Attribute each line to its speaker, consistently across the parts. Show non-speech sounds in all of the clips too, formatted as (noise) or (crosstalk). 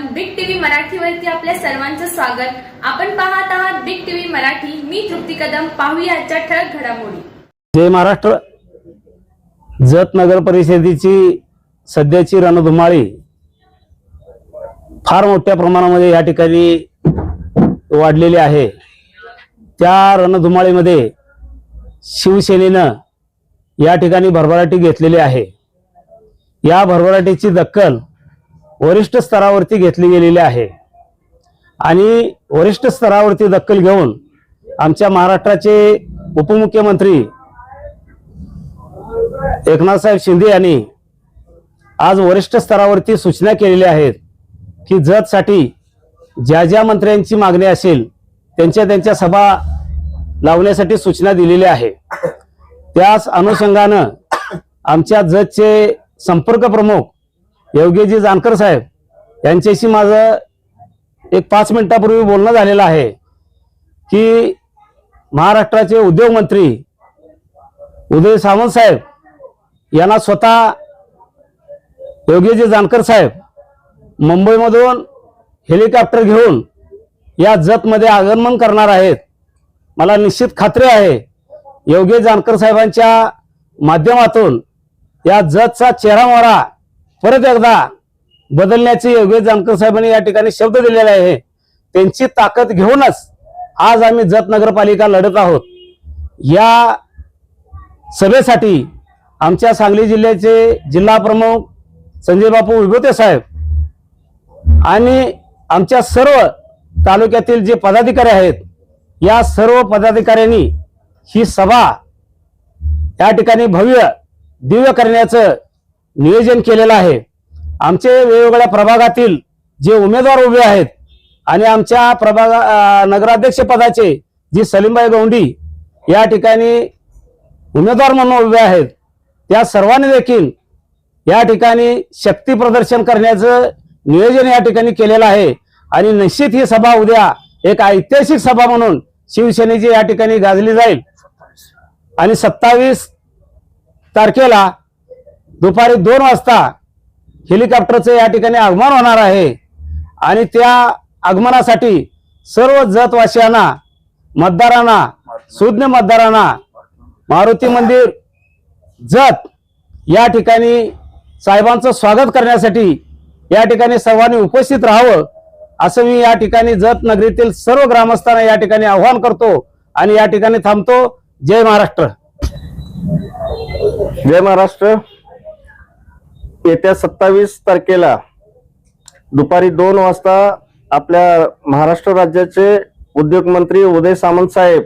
Speaker 1: आपण big TV मराठीवरती आपल्या सर्वांचं स्वागत. आपण पाहत आहात बिग टीव्ही मराठी. मी तृप्ती कदम. पाहूया आजच्या ठळक घडामोडी.
Speaker 2: जय महाराष्ट्र. जत नगर परिषदेची सध्याची रणधुमाळी फार मोठ्या प्रमाणामध्ये या ठिकाणी वाढलेली आहे. त्या रणधुमाळीमध्ये शिवसेनेनं या ठिकाणी भरभराटी घेतलेली आहे. या भरभराटीची दखल वरिष्ठ स्तरावरती घेतली गेलेली आहे. आणि वरिष्ठ स्तरावरती दखल घेऊन आमच्या महाराष्ट्राचे उपमुख्यमंत्री एकनाथसाहेब शिंदे यांनी आज वरिष्ठ स्तरावरती सूचना केलेल्या आहेत की जतसाठी ज्या ज्या मंत्र्यांची मागणी असेल त्यांच्या त्यांच्या सभा लावण्यासाठी सूचना दिलेल्या आहे. त्याच अनुषंगानं आमच्या जतचे संपर्क प्रमुख योगेजी जानकर साहेब यांच्याशी माझं एक पाच मिनिटापूर्वी बोलणं झालेलं आहे की महाराष्ट्राचे उद्योगमंत्री उदय सावंत साहेब यांना स्वतः योगेजी जानकर साहेब मुंबईमधून हेलिकॉप्टर घेऊन या जतमध्ये आगमन करणार आहेत. मला निश्चित खात्री आहे योगेश जानकर साहेबांच्या माध्यमातून या जतचा चेहरामोहरा परत एकदा बदलण्याचे योगेश जानकर साहेबांनी या ठिकाणी शब्द दिलेला आहे. त्यांची ताकद घेऊनच आज आम्ही जत नगरपालिका लढत आहोत. या सभेसाठी आमच्या सांगली जिल्ह्याचे जिल्हा प्रमुख संजय बापू विभूते साहेब आणि आमच्या सर्व तालुक्यातील जे पदाधिकारी आहेत या सर्व पदाधिकाऱ्यांनी ही सभा या ठिकाणी भव्य दिव्य करण्याचं नियोजन केलेलं आहे. आमचे वेगवेगळ्या प्रभागातील जे उमेदवार उभे आहेत आणि आमच्या प्रभाग नगराध्यक्ष पदाचे जी सलीमबाई गौंडी या ठिकाणी उमेदवार म्हणून उभे आहेत. त्या सर्वांनी देखील या ठिकाणी शक्ती प्रदर्शन करण्याचं नियोजन या ठिकाणी केलेलं आहे. आणि निश्चित ही सभा उद्या एक ऐतिहासिक सभा म्हणून शिवसेनेची या ठिकाणी गाजली जाईल. आणि सत्तावीस तारखेला दुपारी दोन वाजता हेलिकॉप्टरचं या ठिकाणी आगमन होणार आहे. आणि त्या आगमनासाठी सर्व जतवासियांना मतदारांना सुज्ञ मतदारांना मारुती मंदिर जत या ठिकाणी साहेबांचं स्वागत करण्यासाठी या ठिकाणी सर्वांनी उपस्थित राहावं असं मी या ठिकाणी जत नगरीतील सर्व ग्रामस्थांना या ठिकाणी आव्हान करतो आणि या ठिकाणी थांबतो. जय महाराष्ट्र.
Speaker 3: जय महाराष्ट्र. येत्या सत्तावीस तारखेला दुपारी दोन वाजता आपल्या महाराष्ट्र राज्याचे उद्योग मंत्री उदय सामंत साहेब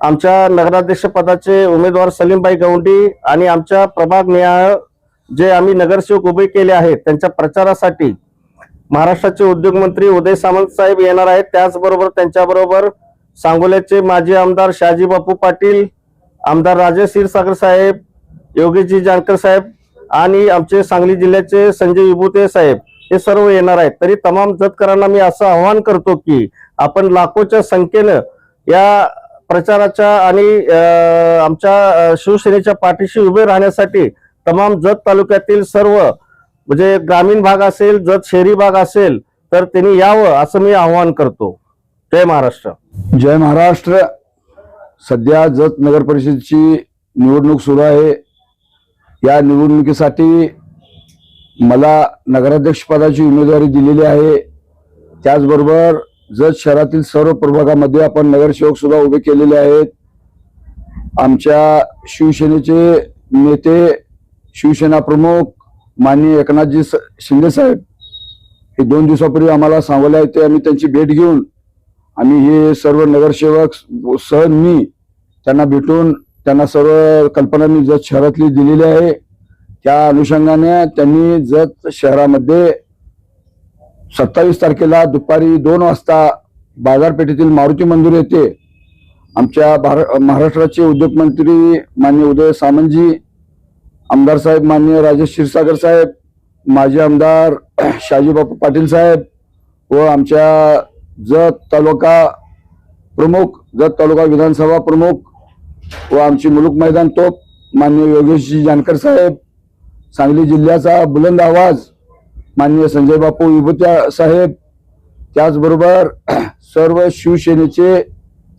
Speaker 3: आमच्या नगराध्यक्ष पदाचे उमेदवार सलीमबाई गवंडी आणि आमच्या प्रभाग निहाळ जे आम्ही नगरसेवक उभे केले आहेत त्यांच्या प्रचारासाठी महाराष्ट्राचे उद्योग मंत्री उदय सामंत साहेब येणार आहेत. त्याचबरोबर त्यांच्याबरोबर सांगोल्याचे माजी आमदार शहाजी बापू पाटील आमदार राजेश क्षीरसागर साहेब योगेशजी जानकर साहेब आणि आमचे सांगली जिल्ह्याचे संजय विभूते साहेब हे सर्व येणार आहेत. तरी तमाम जतकरांना मी असं आवाहन करतो की आपण लाखोच्या संख्येनं या प्रचाराच्या आणि आमच्या शिवसेनेच्या पाठीशी उभे राहण्यासाठी तमाम जत तालुक्यातील सर्व म्हणजे ग्रामीण भाग असेल जत शहरी भाग असेल तर त्यांनी यावं असं मी आवाहन करतो. जय महाराष्ट्र.
Speaker 4: जय महाराष्ट्र. सध्या जत नगर परिषदेची निवडणूक सुरू आहे. या निवडणुकीसाठी मला नगराध्यक्षपदाची उमेदवारी दिलेली आहे. त्याचबरोबर जत शहरातील सर्व प्रभागामध्ये आपण नगरसेवक सुद्धा उभे केलेले आहेत. आमच्या शिवसेनेचे नेते शिवसेना प्रमुख माननीय एकनाथजी स- शिंदे साहेब हे दोन दिवसापूर्वी आम्हाला सांगवलं आहे ते आम्ही त्यांची भेट घेऊन आम्ही हे सर्व नगरसेवक सहन मी त्यांना भेटून त्यांना सर्व कल्पना मी जत शहरातली दिलेली आहे. त्या अनुषंगाने त्यांनी जत शहरामध्ये सत्तावीस तारखेला दुपारी दोन वाजता बाजारपेठेतील मारुती मंदिर येथे आमच्या भार महाराष्ट्राचे उद्योगमंत्री मान्य उदय सामंतजी आमदार साहेब मान्य राजेश क्षीरसागर साहेब माजी आमदार (clears throat) शाजीबापू पाटील साहेब व आमच्या जत तालुका प्रमुख जत तालुका विधानसभा प्रमुख व आमची मुलुक मैदान तोप माननीय योगेशजी जानकर साहेब सांगली जिल्ह्याचा बुलंद आवाज माननीय संजय बापू विभूत्या साहेब त्याचबरोबर (clears throat) सर्व शिवसेनेचे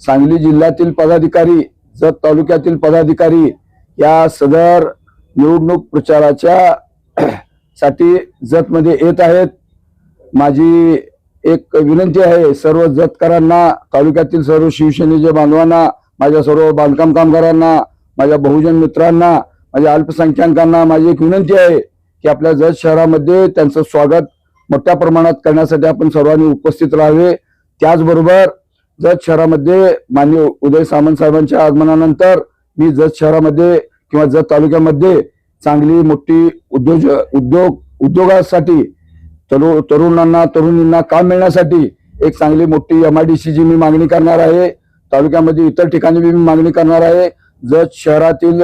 Speaker 4: सांगली जिल्ह्यातील पदाधिकारी जत तालुक्यातील पदाधिकारी या सदर निवडणूक प्रचाराच्या (clears throat) साठी जतमध्ये येत आहेत. माझी एक विनंती आहे सर्व जतकरांना तालुक्यातील सर्व शिवसेनेच्या बांधवांना माझ्या सर्व बांधकाम कामगारांना माझ्या बहुजन मित्रांना माझ्या अल्पसंख्याकांना माझी एक विनंती आहे की आपल्या जत शहरामध्ये त्यांचं स्वागत मोठ्या प्रमाणात करण्यासाठी आपण सर्वांनी उपस्थित राहावे. त्याचबरोबर जत शहरामध्ये माननीय उदय सामंत साहेबांच्या आगमनानंतर मी जत शहरामध्ये किंवा जत तालुक्यामध्ये चांगली मोठी उद्योज उद्योग उद्योगासाठी तरु तरुणांना तरुणींना काम मिळण्यासाठी एक चांगली मोठी एमआयडीसीची मी मागणी करणार आहे. तालुक्यामध्ये इतर ठिकाणी मी मागणी करणार आहे. जत शहरातील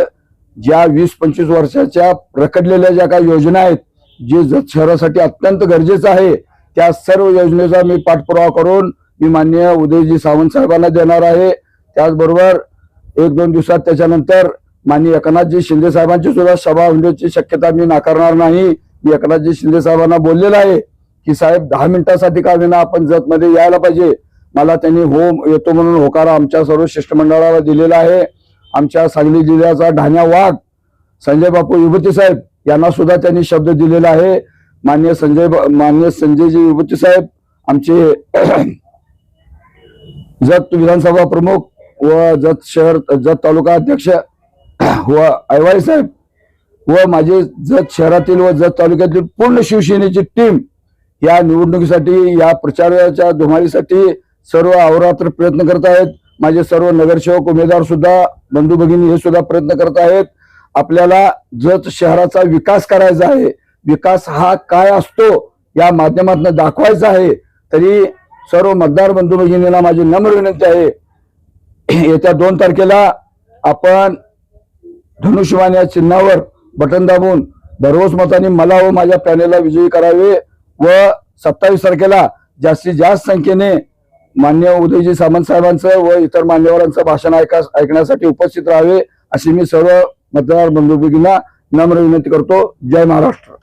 Speaker 4: ज्या वीस पंचवीस वर्षाच्या रखडलेल्या ज्या काही योजना आहेत जे जत शहरासाठी अत्यंत गरजेचं आहे त्या सर्व योजनेचा मी पाठपुरावा करून मी माननीय उदयजी सावंत साहेबांना देणार आहे. त्याचबरोबर एक दोन दिवसात त्याच्यानंतर माननीय एकनाथजी शिंदे साहेबांची सुद्धा सभा होण्याची शक्यता मी नाकारणार नाही. मी एकनाथजी शिंदे साहेबांना बोललेलं आहे की साहेब दहा मिनिटासाठी का विना आपण जतमध्ये यायला पाहिजे? मला त्यांनी हो येतो म्हणून होकारा आमच्या सर्व शिष्टमंडळाला दिलेला आहे. आमच्या सांगली जिल्ह्याचा ढाण्या वाघ संजय बापू विभूती साहेब यांना सुद्धा त्यांनी शब्द दिलेला आहे. मान्य संजय बा- मान्य संजयजी विभूती साहेब आमचे (clears throat) जत विधानसभा प्रमुख व जत शहर जत तालुका अध्यक्ष (clears throat) व ऐवाई साहेब व माझे जत शहरातील व जत तालुक्यातील पूर्ण शिवसेनेची टीम या निवडणुकीसाठी या प्रचाराच्या धुमाळीसाठी सर्व अहोरात्र प्रयत्न करत आहेत. माझे सर्व नगरसेवक उमेदवार सुद्धा बंधू भगिनी हे सुद्धा प्रयत्न करत आहेत. आपल्याला जत शहराचा विकास करायचा आहे. विकास हा काय असतो या माध्यमातून दाखवायचा आहे. तरी सर्व मतदार बंधू भगिनीला माझी नम्र विनंती आहे. येत्या दोन तारखेला आपण धनुष्यवान या चिन्हावर बटन दाबून दररोज मताने मला व माझ्या पॅनेलला विजयी करावे व सत्तावीस तारखेला जास्तीत जास्त संख्येने मान्य उदयजी सामंत साहेबांचं व इतर मान्यवरांचं भाषण ऐका ऐकण्यासाठी उपस्थित राहावे अशी मी सर्व मतदार बंधू भगिनींना नम्र विनंती करतो. जय महाराष्ट्र.